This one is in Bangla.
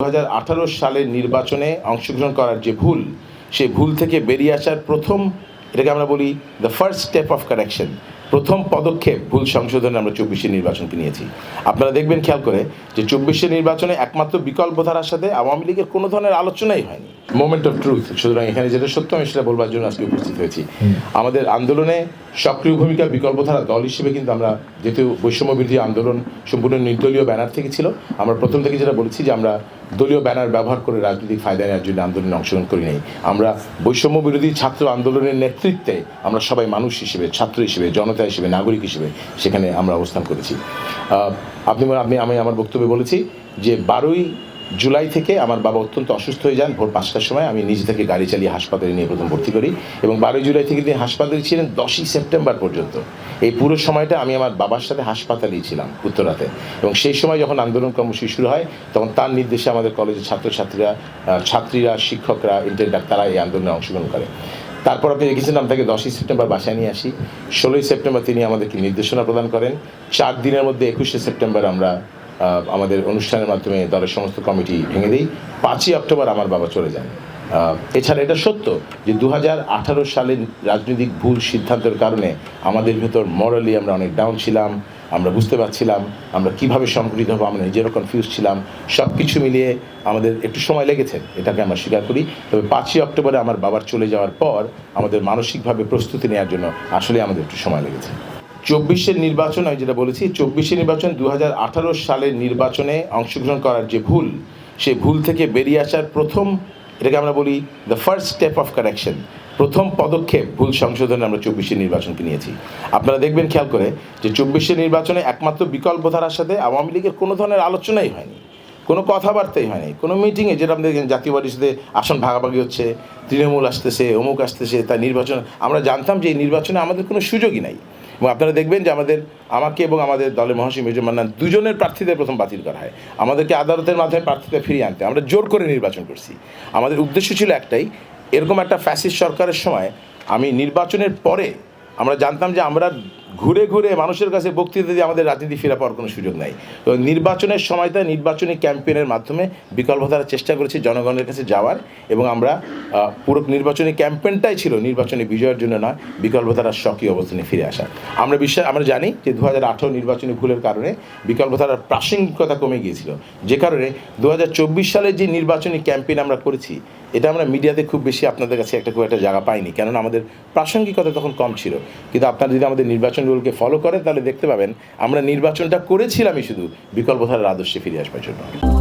দু হাজার আঠারো সালের নির্বাচনে অংশগ্রহণ করার যে ভুল, সেই ভুল থেকে বেরিয়ে আসার প্রথম, এটাকে আমরা বলি the first step of correction প্রথম পদক্ষেপ ভুল সংশোধনে আমরা চব্বিশের নির্বাচনকে নিয়েছি। আপনারা দেখবেন খেয়াল করে যে চব্বিশের নির্বাচনে একমাত্র বিকল্প ধারার সাথে আওয়ামী লীগের কোনো ধরনের আলোচনাই হয়নি। মোমেন্ট অফ ট্রুথ সুতরাং এখানে যেটা সত্য আমি সেটা বলবার জন্য আজকে উপস্থিত হয়েছি। আমাদের আন্দোলনে সক্রিয় ভূমিকা বিকল্প ধারা দল হিসেবে কিন্তু আমরা যেহেতু বৈষম্য বিরোধী আন্দোলন সম্পূর্ণ নির্দলীয় ব্যানার থেকে ছিল আমরা প্রথম থেকে যেটা বলেছি যে আমরা দলীয় ব্যানার ব্যবহার করে রাজনৈতিক ফায়দা নেওয়ার জন্য আন্দোলনে অংশগ্রহণ করি নাই। আমরা বৈষম্য বিরোধী ছাত্র আন্দোলনের নেতৃত্বে আমরা সবাই মানুষ হিসেবে ছাত্র হিসেবে জনতা হিসেবে, নাগরিক হিসেবে সেখানে আমরা অবস্থান করেছি। আপনি আপনি, আমি আমার বক্তব্যে বলেছি যে বারোই জুলাই থেকে আমার বাবা অত্যন্ত অসুস্থ হয়ে যান। ভোর পাঁচটার সময় আমি নিজে থেকে গাড়ি চালিয়ে হাসপাতালে নিয়ে প্রথম ভর্তি করি এবং বারোই জুলাই থেকে তিনি হাসপাতালে ছিলেন, দশই সেপ্টেম্বর পর্যন্ত। এই পুরো সময়টা আমি আমার বাবার সাথে হাসপাতালেই ছিলাম, উত্তরাতে। এবং সেই সময় যখন আন্দোলন কর্মসূচি শুরু হয়, তখন তার নির্দেশে আমাদের কলেজের ছাত্রছাত্রীরা ছাত্রীরা, শিক্ষকরা ইন্টারনেট তারা এই আন্দোলনে অংশগ্রহণ করে। তারপর আপনি দেখেছেন, আমি তাকে দশই সেপ্টেম্বর বাসায় নিয়ে আসি। ষোলোই সেপ্টেম্বর তিনি আমাদেরকে নির্দেশনা প্রদান করেন। চার দিনের মধ্যে একুশে সেপ্টেম্বর আমরা আমাদের অনুষ্ঠানের মাধ্যমে দলের সমস্ত কমিটি ভেঙে দিই। পাঁচই অক্টোবর আমার বাবা চলে যান। এছাড়া এটা সত্য যে দু হাজার আঠারো সালের রাজনৈতিক ভুল সিদ্ধান্তের কারণে আমাদের ভেতর মরালি আমরা অনেক ডাউন ছিলাম, আমরা বুঝতে পারছিলাম, আমরা কীভাবে সংগঠিত হব, আমরা নিজেরও কনফিউজ ছিলাম। সব কিছু মিলিয়ে আমাদের একটু সময় লেগেছে, এটাকে আমরা স্বীকার করি। তবে পাঁচই অক্টোবরে আমার বাবার চলে যাওয়ার পর আমাদের মানসিকভাবে প্রস্তুতি নেওয়ার জন্য আসলে আমাদের একটু সময় লেগেছে। চব্বিশের নির্বাচন, আমি যেটা বলেছি, চব্বিশের নির্বাচন দু হাজার আঠারো সালের নির্বাচনে অংশগ্রহণ করার যে ভুল, সেই ভুল থেকে বেরিয়ে আসার প্রথম, এটাকে আমরা বলি the first step of correction প্রথম পদক্ষেপ ভুল সংশোধনে আমরা চব্বিশের নির্বাচনকে নিয়েছি। আপনারা দেখবেন, খেয়াল করে, যে চব্বিশের নির্বাচনে একমাত্র বিকল্প ধারার সাথে আওয়ামী লীগের কোনো ধরনের আলোচনাই হয়নি, কোনো কথাবার্তাই হয়নি, কোনো মিটিংয়ে যেটা আমাদের দেখেন জাতীয় পার্টির সাথে আসন ভাগাভাগি হচ্ছে, তৃণমূল আসতেছে, অমুক আসতেছে, তার নির্বাচন, আমরা জানতাম যে এই নির্বাচনে আমাদের কোনো সুযোগই নাই। এবং আপনারা দেখবেন যে আমাদের, আমাকে এবং আমাদের দলের মহাসী মেজর মান্নান দুজনের প্রার্থীদের প্রথম বাতিল করা হয়। আমাদেরকে আদালতের মাধ্যমে প্রার্থীদের ফিরিয়ে আনতে আমরা জোর করে নির্বাচন করছি। আমাদের উদ্দেশ্য ছিল একটাই, এরকম একটা ফ্যাসিস্ট সরকারের সময় আমি নির্বাচনের পরে আমরা জানতাম যে আমরা ঘুরে ঘুরে মানুষের কাছে বক্তৃতা দিয়ে আমাদের রাজনীতি ফেরা পাওয়ার কোনো সুযোগ নাই। তো নির্বাচনের সময়টা নির্বাচনী ক্যাম্পেনের মাধ্যমে বিকল্প ধারার চেষ্টা করেছি জনগণের কাছে যাওয়ার এবং আমরা পুরো নির্বাচনী ক্যাম্পেনটাই ছিল নির্বাচনী বিজয়ের জন্য নয়, বিকল্প ধারার সক্রিয় অবস্থানে ফিরে আসা। আমরা বিশ্বাস, আমরা জানি যে দু হাজার আঠারো নির্বাচনী ভুলের কারণে বিকল্প ধারার প্রাসঙ্গিকতা কমে গিয়েছিল। যে কারণে দু হাজার চব্বিশ সালে যে নির্বাচনী ক্যাম্পেন আমরা করেছি, এটা আমরা মিডিয়াতে খুব বেশি আপনাদের কাছে একটা খুব একটা জায়গা পাইনি। কেননা আমাদের প্রাসঙ্গিকতা তখন কম ছিল। কিন্তু আপনারা যদি আমাদের নির্বাচন রুলকে ফলো করেন, তাহলে দেখতে পাবেন আমরা নির্বাচনটা করেছিলামই শুধু বিকল্প ধারার আদর্শে ফিরে আসবার জন্য।